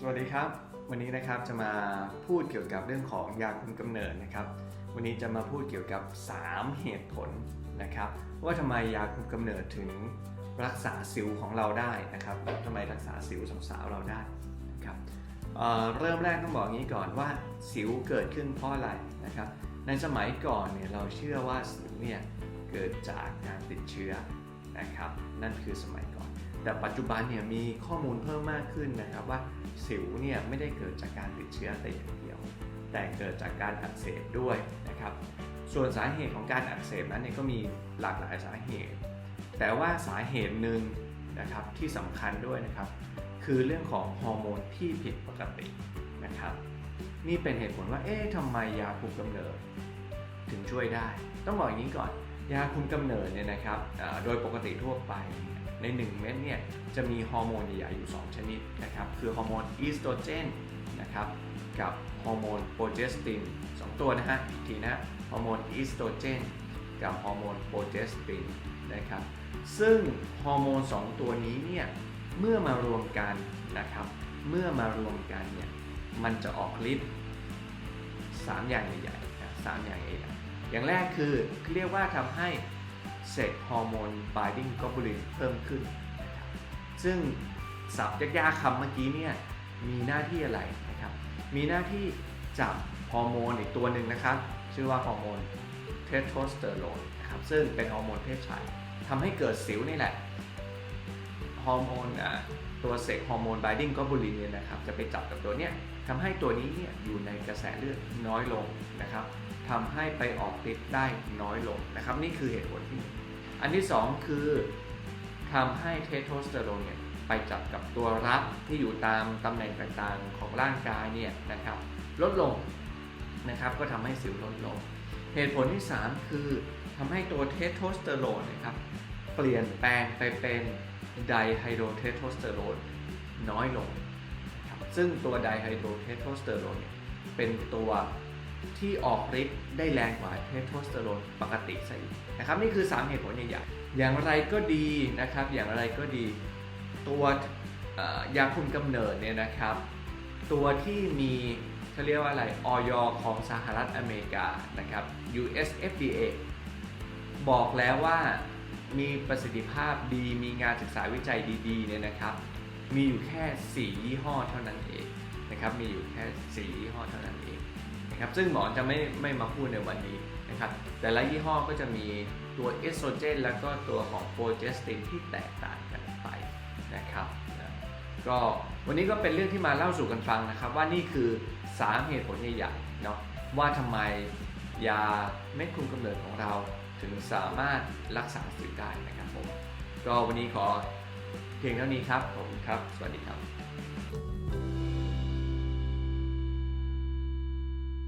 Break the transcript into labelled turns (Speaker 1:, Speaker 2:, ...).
Speaker 1: สวัสดีครับ วันนี้นะครับจะมาพูดเกี่ยวกับเรื่องของยาคุมกำเนิดนะครับ วันนี้จะมาพูดเกี่ยวกับ 3 เหตุผลนะครับ ว่าทำไมยาคุมกำเนิดถึงรักษาสิวของเราได้นะครับทำไมรักษาสิวสาวๆเราได้นะครับเเริ่มแรกต้องบอกงี้ก่อนว่าสิวเกิดขึ้นเพราะอะไรนะครับ ในสมัยก่อนเนี่ยเราเชื่อว่าสิวเนี่ยเกิดจากการติดเชื้อนะครับ นั่นคือสมัยก่อน แต่ปัจจุบันเนี่ยมีข้อมูลเพิ่มมากขึ้นนะครับว่าสิวเนี่ยไม่ได้เกิดจากการติดเชื้อแต่อย่างเดียว แต่เกิดจากการอักเสบด้วยนะครับ ส่วนสาเหตุของการอักเสบนั้นเนี่ยก็มีหลากหลายสาเหตุ แต่ว่าสาเหตุหนึ่งนะครับที่สำคัญด้วยนะครับ คือเรื่องของฮอร์โมนที่ผิดปกตินะครับ นี่เป็นเหตุผลว่าเอ๊ะทำไมยาคุมกำเนิด ถึงช่วยได้ ต้องบอกอย่างนี้ก่อน ยาคุมกำเนิดเนี่ยนะครับโดยปกติทั่วไปใน 1 เม็ดเนี่ยจะมีฮอร์โมนใหญ่ๆอยู่ 2 ชนิดนะครับคือฮอร์โมนอีสโตรเจนนะครับกับฮอร์โมนโปรเจสติน2ตัวนะฮะอีกทีนะฮอร์โมนอีสโตรเจนกับฮอร์โมนโปรเจสตินนะครับซึ่งฮอร์โมน 2 ตัวนี้เนี่ยเมื่อมารวมกันนะครับเมื่อมารวมกันเนี่ยมันจะออกฤทธิ์สามอย่างใหญ่ๆสามอย่างใหญ่ อย่างแรกคือเรียกว่าทำให้เซ็กฮอร์โมน binding globulin เพิ่มขึ้นนะครับซึ่งศัพท์ยากๆคำเมื่อกี้เนี่ยมีหน้าที่อะไรนะครับ มีหน้าที่จับฮอร์โมนอีกตัวหนึ่งนะครับ ชื่อว่าฮอร์โมนเทสโทสเตอโรนนะครับซึ่งเป็นฮอร์โมนเพศชายทำให้เกิดสิวนี่แหละฮอร์โมนอะตัวเซ็กฮอร์โมนไบดิ้งก็บูลินเนี่ยนะครับจะไปจับกับตัวเนี้ยทำให้ตัวนี้เนี่ยอยู่ในกระแสเลือดน้อยลงนะครับ ทำให้ไปออกฤทธิ์ได้น้อยลงนะครับ นี่คือเหตุผลที่หนึ่งอันที่สองคือทำให้เทสโทสเตอโรนเนี่ยไปจับกับตัวรับที่อยู่ตามตำแหน่งต่างๆของร่างกายเนี่ยนะครับ ลดลงนะครับก็ทำให้สิวลดลง เหตุผลที่ 3 คือทำให้ตัวเทสโทสเตอโรนนะครับเปลี่ยนแปลงไปเป็นไดไฮโดรเทสโทสเตอโรนน้อยลง ซึ่งตัวไดไฮโดรเทสโทสเตอโรนเนี่ยเป็นตัว ที่ออกฤทธิ์ได้แรงกว่าเทสโทสเตอโรนปกติซะอีกนะครับนี่คือ 3 เหตุผลใหญ่ๆอย่างไรก็ดีนะครับ อย่างไรก็ดีตัวยาคุมกำเนิดเนี่ยนะครับ ตัวที่มีเขาเรียกว่าอะไรออยของสหรัฐอเมริกานะครับ US FDA บอกแล้วว่ามีประสิทธิภาพดีมีงานศึกษาวิจัยดีๆเนี่ยนะครับ มีอยู่แค่ 4 ยี่ห้อเท่านั้นเองนะครับ มีอยู่แค่ 4 ยี่ห้อเท่า นะครับซึ่งหมอจะไม่ไม่มาพูดในวันนี้นะครับแต่ละยี่ห้อก็จะมีตัวเอสโตรเจนแล้วก็ตัวของโปรเจสตินที่แตกต่างกันไปนะครับนะก็วันนี้ก็เป็นเรื่องที่มาเล่าสู่กันฟังนะครับ ว่านี่คือ 3 เหตุผลใหญ่ๆเนาะว่าทำไมยาเม็ดคุมกำเนิดของเราถึงสามารถรักษาสิวได้นะครับผมก็วันนี้ขอเพียงเท่านี้ครับผมครับ สวัสดีครับ